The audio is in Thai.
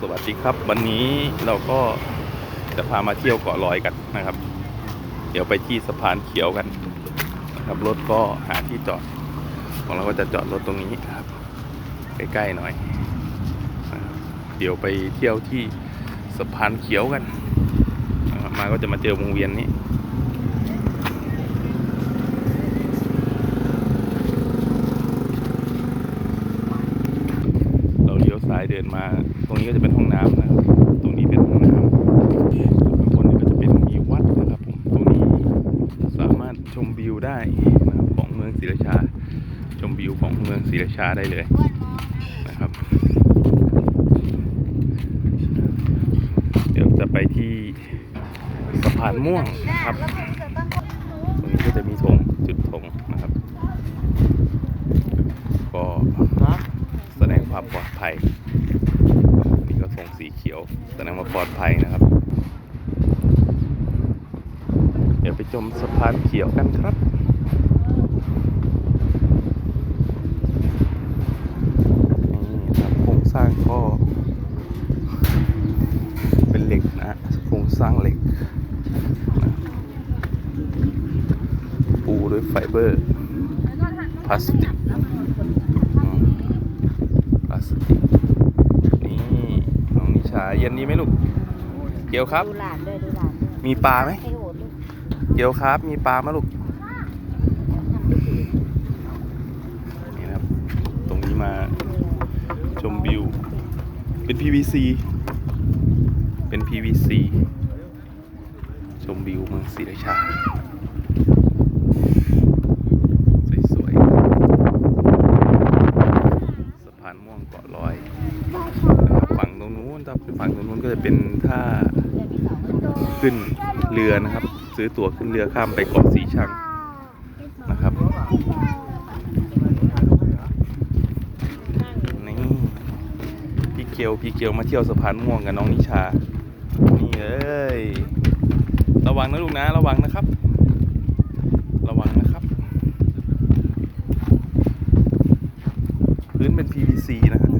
สวัสดีครับ วันนี้เราก็จะพามาเที่ยวเกาะลอยกันนะครับ เดี๋ยวไปที่สะพานเขียวกันนะครับรถก็หาที่จอดของเราก็จะจอดรถตรงนี้ครับ ใกล้ๆหน่อยเดี๋ยวไปเที่ยวที่สะพานเขียวกันมาก็จะมาเจอวงเวียนนี้ เราเลี้ ยวซ้ายเดินมา ตรงนี้ก็จะเป็นห้องน้ำนะครับตรงนี้เป็นห้องน้ำข้างบนนี่ก็จะเป็นมีวัดนะครับผมตรงนี้สามารถชมวิวได้นะครับของเมืองศรีราชา ชมวิวของเมืองศรีราชาได้เลยนะครับ เดี๋ยวจะไปที่สะพานม่วงครับ ตรงนี้ก็จะมีธงจุดธงนะครับ ก็แสดงความ ปลอดภัย นี่ก็ธงสีเขียวแสดงว่าปลอดภัยนะครับ เดี๋ยวไปชมสะพานเขียวกันครับนี่ครับโครงสร้างก็เป็นเหล็กนะฮะโครงสร้างเหล็กนะปูด้วยไฟเบอร์พลาสติกอืมพลาสติก นี่น้องนิชาเย็นนี้ไหมลูก เกียวครับ ดูหลานด้วยดูหลานด้วยมีปลาไหมให้โหดลูกเกียวครับ มีปลาไหมลูก นี่นะครับ ตรงนี้มาชมวิว เป็น PVC เป็น PVC ชมวิวเมืองศรีราชา สวยๆ สะพานม่วงเกาะลอยนะครับฝั่งตรงนู้นครับ ฝั่งตรงนู้นก็จะเป็นท่าขึ้นเรือนะครับ ซื้อตั๋วขึ้นเรือข้ามไปเกาะสีชังนะครับนี่พี่เกียวพี่เกียวมาเที่ยวสะพานม่วงกับน้องนิชา นี่เอ้ยระวังนะลูกนะระวังนะครับ ระวังนะครับ พื้นเป็น PVC นะครับ